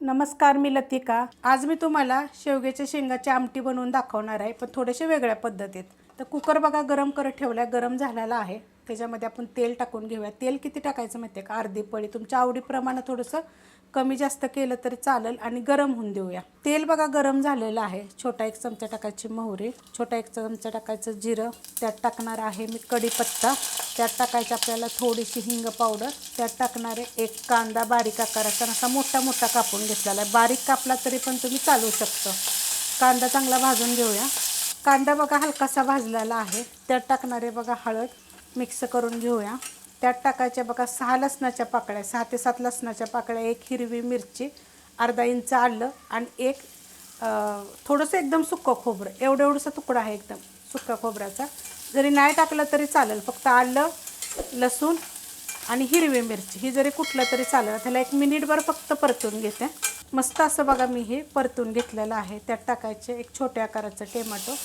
नमस्कार मी लतिका. आज मी तुम्हाला शेवग्याच्या शेंगाची आमटी बनवून दाखवणार आहे पण थोडेसे वेगळ्या पद्धतीत. तर कुकर बघा गरम करत ठेवला आहे गरम झालेला आहे. त्याच्यामध्ये आपण तेल टाकून घेऊया. तेल किती टाकायचं माहिती आहे का? अर्धी पळी. तुमच्या आवडीप्रमाणे थोडंसं कमी जास्त केलं तरी चालेल आणि गरम होऊन देऊया. तेल बघा गरम झालेलं आहे. छोटा एक चमचा टाकायची मोहरी. छोटा एक चमचा टाकायचं जिरं. त्यात टाकणार आहे मी कढीपत्ता. त्यात टाकायची आपल्याला थोडीशी हिंग पावडर. त्यात टाकणारे एक कांदा बारीक आकाराचा असा मोठा मोठा कापून घेतलेला आहे. बारीक कापला तरी पण तुम्ही चालवू शकतो. कांदा चांगला भाजून घेऊया. कांदा बघा हलकासा भाजलेला आहे. त्यात टाकणारे बघा हळद मिक्स करून घेऊया. त्यात टाकायच्या बघा सहा लसणाच्या पाकळ्या सहा ते सात लसणाच्या पाकळ्या एक हिरवी मिरची अर्धा इंच आलं आणि एक थोडंसं एकदम सुक्कं खोबरं एवढं एवढंसा तुकडा आहे एकदम सुक्का खोबऱ्याचा. जरी नाही टाकलं तरी चालेल फक्त आलं लसूण आणि हिरवी मिरची. ही जरी कुठलं तरी चालेल त्याला एक मिनिटभर फक्त परतून घेते. मस्त असं बघा मी हे परतून घेतलेलं आहे. त्यात टाकायचे एक छोट्या आकाराचं टोमॅटो.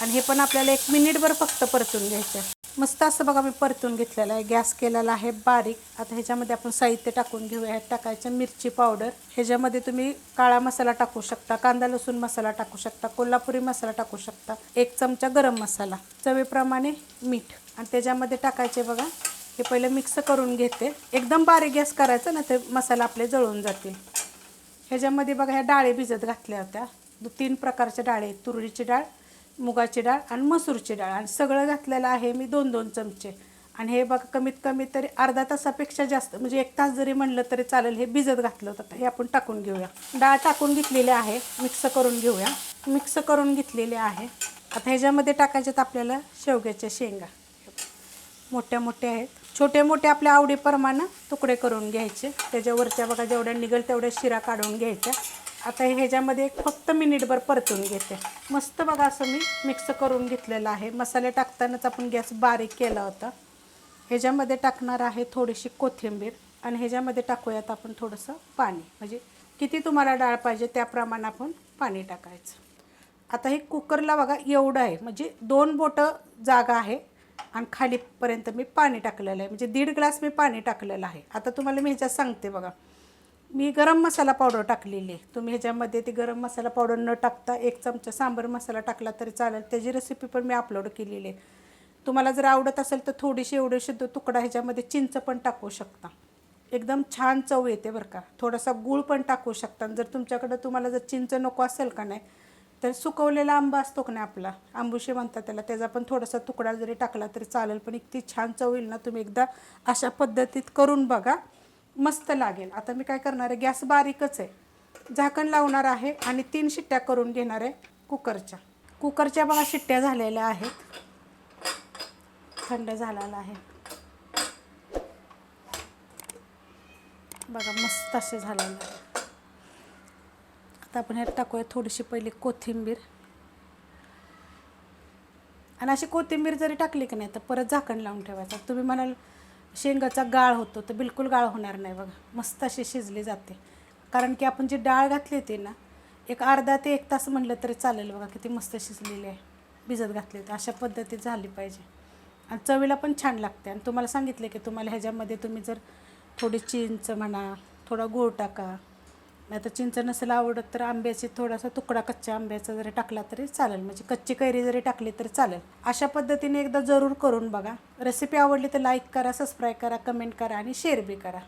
आणि हे पण आपल्याला एक मिनिटभर फक्त परतून घ्यायचं आहे. मस्त असं बघा मी परतून घेतलेलं आहे. गॅस केलेला आहे बारीक. आता ह्याच्यामध्ये आपण साहित्य टाकून घेऊया. ह्यात टाकायचं मिरची पावडर. ह्याच्यामध्ये तुम्ही काळा मसाला टाकू शकता कांदा लसूण मसाला टाकू शकता कोल्हापुरी मसाला टाकू शकता. एक चमचा गरम मसाला चवीप्रमाणे मीठ. आणि त्याच्यामध्ये टाकायचे बघा हे पहिलं मिक्स करून घेते. एकदम बारीक गॅस करायचं ना ते मसाला आपले जळून जातील. ह्याच्यामध्ये बघा ह्या डाळी भिजत घातल्या होत्या. तीन प्रकारच्या डाळी आहेत. तुरीची डाळ मुगाची डाळ आणि मसूरची डाळ. आणि सगळं घातलेलं आहे मी दोन दोन चमचे. आणि हे बघा कमीत कमी तरी अर्धा तासापेक्षा जास्त म्हणजे एक तास जरी म्हणलं तरी चालेल हे भिजत घातलं होतं. हे आपण टाकून घेऊया. डाळ टाकून घेतलेली आहे. मिक्स करून घेऊया. मिक्स करून घेतलेले आहे. आता ह्याच्यामध्ये टाकायच्यात आपल्याला शेवग्याच्या शेंगा. मोठ्या मोठ्या आहेत. छोटे मोठे आपल्या आवडीप्रमाणे तुकडे करून घ्यायचे. त्याच्यावरच्या बघा जेवढ्या निघेल तेवढ्या शिरा काढून घ्यायच्या. आता हे ह्याच्यामध्ये एक फक्त मिनिटभर परतून घेते. मस्त बघा असं मी मिक्स करून घेतलेलं आहे. मसाले टाकतानाच आपण गॅस बारीक केला होता. ह्याच्यामध्ये टाकणार आहे थोडीशी कोथिंबीर आणि ह्याच्यामध्ये टाकूयात आपण थोडंसं पाणी. म्हणजे किती तुम्हाला डाळ पाहिजे त्याप्रमाणे आपण पाणी टाकायचं. आता हे कुकरला बघा एवढं आहे. म्हणजे दोन बोटं जागा आहे आणि खालीपर्यंत मी पाणी टाकलेलं आहे. म्हणजे दीड ग्लास मी पाणी टाकलेलं आहे. आता तुम्हाला मी ह्याच्यात सांगते बघा. मी गरम मसाला पावडर टाकलेली आहे. तुम्ही ह्याच्यामध्ये ती गरम मसाला पावडर न टाकता एक चमचा सांबर मसाला टाकला तरी चालेल. त्याची रेसिपी पण मी अपलोड केलेली आहे. तुम्हाला जर आवडत असेल तर थोडीशी एवढीशी शुद्ध तुकडा ह्याच्यामध्ये चिंच पण टाकू शकता. एकदम छान चव येते बरं का. थोडासा गूळ पण टाकू शकता. आणि जर तुमच्याकडं तुम्हाला जर चिंच नको असेल का नाही तर सुकवलेला आंबा असतो का नाही आपला आंबुशी म्हणतात त्याला त्याचा पण थोडासा तुकडा जरी टाकला तरी चालेल. पण इतकी छान चव येईल ना तुम्ही एकदा अशा पद्धतीत करून बघा. मस्त लागेल. आता मी काय करणार आहे गॅस बारीकच आहे. झाकण लावणार आहे आणि तीन शिट्ट्या करून घेणार आहे कुकरच्या. कुकरच्या बघा शिट्ट्या झालेल्या आहेत. थंड झालेला आहे. बघा मस्त असे झालेले आहे आता आपण ह्यात टाकूया थोडीशी पहिली कोथिंबीर. आणि अशी कोथिंबीर जरी टाकली की नाही तर परत झाकण लावून ठेवायचं. तुम्ही म्हणाल शेंगाचा गाळ होतो तर बिलकुल गाळ होणार नाही बघा. मस्त अशी शिजली जाते. कारण की आपण जी डाळ घातली होती ना एक अर्धा ते एक तास म्हणलं तरी चालेल बघा किती मस्त शिजलेली आहे. भिजत घातली होती. अशा पद्धतीत झाली पाहिजे. आणि चवीला पण छान लागते. आणि तुम्हाला सांगितले की तुम्हाला ह्याच्यामध्ये तुम्ही जर थोडी चिंच म्हणा थोडा गूळ टाका नाही तर चिंच नसेल आवडत तर आंब्याची थोडासा तुकडा कच्च्या आंब्याचा जरी टाकला तरी चालेल. म्हणजे कच्ची कैरी जरी टाकली तरी चालेल. अशा पद्धतीने एकदा जरूर करून बघा. रेसिपी आवडली तर लाईक करा सबस्क्राईब करा कमेंट करा आणि शेअर बी करा.